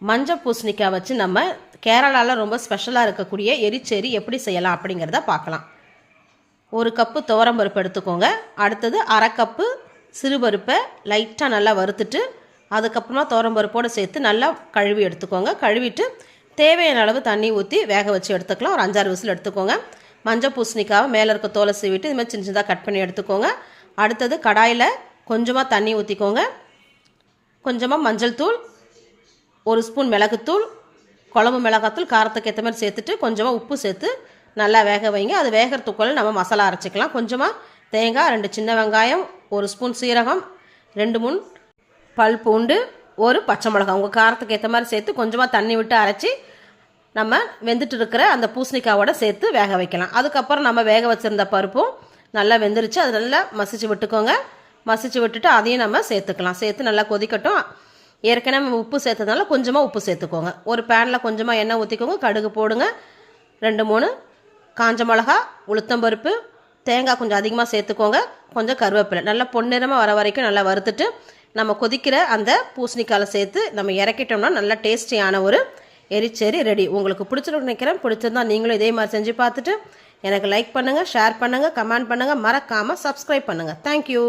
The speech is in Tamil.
மஞ்சள் பூசணிக்காய் வச்சு நம்ம கேரளாவில் ரொம்ப ஸ்பெஷலாக இருக்கக்கூடிய எரிச்சேரி எப்படி செய்யலாம் அப்படிங்கிறத பார்க்கலாம். ஒரு கப்பு துவரம்பருப்பு எடுத்துக்கோங்க. அடுத்தது அரை கப்பு சிறுபருப்பை லைட்டாக நல்லா வறுத்துட்டு அதுக்கப்புறமா துவரம்பருப்போடு சேர்த்து நல்லா கழுவி எடுத்துக்கோங்க. கழுவிட்டு தேவையான அளவு தண்ணி ஊற்றி வேக வச்சு எடுத்துக்கலாம். ஒரு அஞ்சாறு விசில் எடுத்துக்கோங்க. மஞ்சள் பூசணிக்காவை மேலே இருக்க தோலை சீவிட்டு இது மாதிரி சின்ன சின்னதாக கட் பண்ணி எடுத்துக்கோங்க. அடுத்தது கடாயில் கொஞ்சமாக தண்ணி ஊற்றிக்கோங்க கொஞ்சமாக மஞ்சள் தூள் ஒரு ஸ்பூன் மிளகுத்தூள் குழம்பு மிளகாத்தூள் காரத்துக்கு ஏற்ற மாதிரி சேர்த்துட்டு கொஞ்சமாக உப்பு சேர்த்து நல்லா வேக வைங்க. அது வேகிறதுக்குள்ள நம்ம மசாலா அரைச்சிக்கலாம். கொஞ்சமாக தேங்காய் ரெண்டு சின்ன வெங்காயம் ஒரு ஸ்பூன் சீரகம் ரெண்டு மூணு பல் பூண்டு ஒரு பச்சை மிளகாய். உங்கள் காரத்துக்கு ஏற்ற மாதிரி சேர்த்து கொஞ்சமாக தண்ணி விட்டு அரைச்சி நம்ம வெந்துட்டு இருக்கிற அந்த பூசணிக்காவோட சேர்த்து வேக வைக்கலாம். அதுக்கப்புறம் நம்ம வேக வச்சுருந்த பருப்பும் நல்லா வெந்துருச்சு. அது நல்லா மசிச்சு விட்டுக்கோங்க. மசிச்சு விட்டுட்டு அதையும் நம்ம சேர்த்துக்கலாம். சேர்த்து நல்லா கொதிக்கட்டும். ஏற்கனவே உப்பு சேர்த்ததுனால கொஞ்சமாக உப்பு சேர்த்துக்கோங்க. ஒரு பேனில் கொஞ்சமாக எண்ணெய் ஊற்றிக்கோங்க கடுகு போடுங்க. ரெண்டு மூணு. காஞ்ச மிளகா உளுத்தம்பருப்பு தேங்காய் கொஞ்சம் அதிகமாக சேர்த்துக்கோங்க. கொஞ்சம் கருவேப்பிலை. நல்லா பொன்னிறமாக வர வரைக்கும் நல்லா வறுத்துட்டு நம்ம கொதிக்கிற அந்த பூசணிக்காயில் சேர்த்து நம்ம இறக்கிட்டோம்னா நல்லா டேஸ்டியான ஒரு எரிச்சேரி ரெடி. உங்களுக்கு பிடிச்சிருக்கு நினைக்கிறேன். பிடிச்சிருந்தா நீங்களும் இதே மாதிரி செஞ்சு பார்த்துட்டு எனக்கு லைக் பண்ணுங்கள் ஷேர் பண்ணுங்கள் கமெண்ட் பண்ணுங்கள் மறக்காமல் சப்ஸ்கிரைப் பண்ணுங்கள் தேங்க்யூ